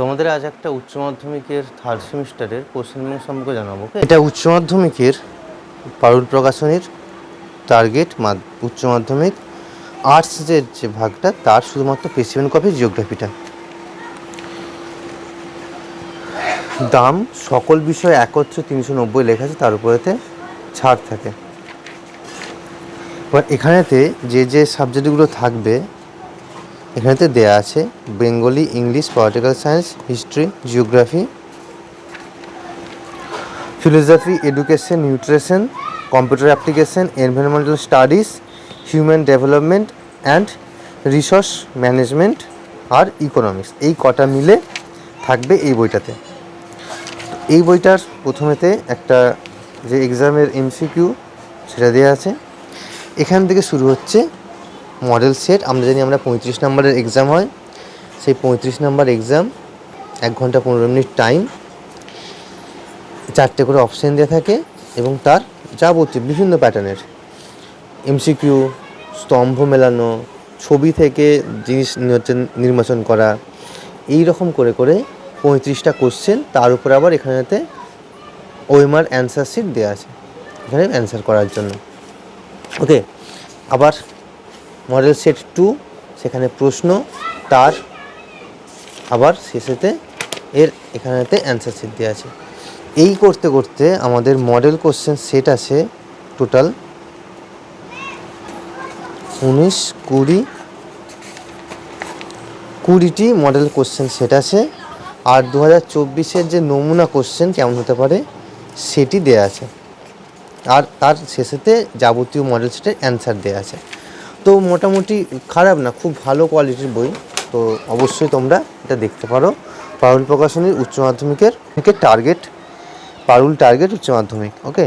তোমাদের আজ একটা উচ্চ মাধ্যমিকের থার্ড সেমিস্টারের ব্যাংক সম্পর্কে জানাব এটা উচ্চ মাধ্যমিকের পারুল প্রকাশনীর টার্গেট উচ্চ মাধ্যমিক আর্টসের যে ভাগটা, তার শুধুমাত্র প্রেসিডেন্ট কপি জিওগ্রাফিটা দাম সকল বিষয় একত্রে তিনশো নব্বই লেখা আছে, তার উপরেতে ছাড় থাকে। এবার এখানেতে যে যে সাবজেক্টগুলো থাকবে এখানেতে দেয়া আছে Bengali, English, political science, history, geography, philosophy, education, nutrition, computer application, environmental studies, human development and resource management R economics. এই কটা মিলে থাকবে এই বইটাতে। এই বইটার প্রথমেতে একটা যে এক্সামের এমসিকিউ, সেটা দেওয়া আছে। এখান থেকে শুরু হচ্ছে মডেল সেট, আমরা জানি আমরা পঁয়ত্রিশ নম্বরের এক্সাম হয়। সেই পঁয়ত্রিশ নম্বর এক্সাম এক ঘণ্টা পনেরো মিনিট টাইম চারটে করে অপশান দেওয়া থাকে এবং তার যাবতীয় বিভিন্ন প্যাটার্নের এমসিকিউ স্তম্ভ মেলানো, ছবি থেকে জিনিস নির্বাচন করা, এই রকম করে করে পঁয়ত্রিশটা কোশ্চেন তার উপরে আবার এখানেতে ওএমআর অ্যান্সার শিট দেওয়া আছে। এখানে অ্যান্সার করার জন্য। ওকে আবার মডেল সেট টু, সেখানে প্রশ্ন, তার, আবার শেষেতে এর এখানেতে অ্যান্সার শিট দেওয়া আছে। এই করতে করতে আমাদের মডেল কোশ্চেন সেট আছে টোটাল উনিশ কুড়ি, কুড়িটি মডেল কোশ্চেন সেট আছে। আর দু হাজার চব্বিশের যে নমুনা কোশ্চেন কেমন হতে পারে, সেটি দেয়া আছে। আর তার শেষেতে যাবতীয় মডেল সেটের অ্যান্সার দেওয়া আছে। তো মোটামুটি খারাপ না, খুব ভালো কোয়ালিটির বই। তো অবশ্যই তোমরা এটা দেখতে পারো। পারুল প্রকাশনীর উচ্চ মাধ্যমিকের টার্গেট পারুল টার্গেট উচ্চ মাধ্যমিক ওকে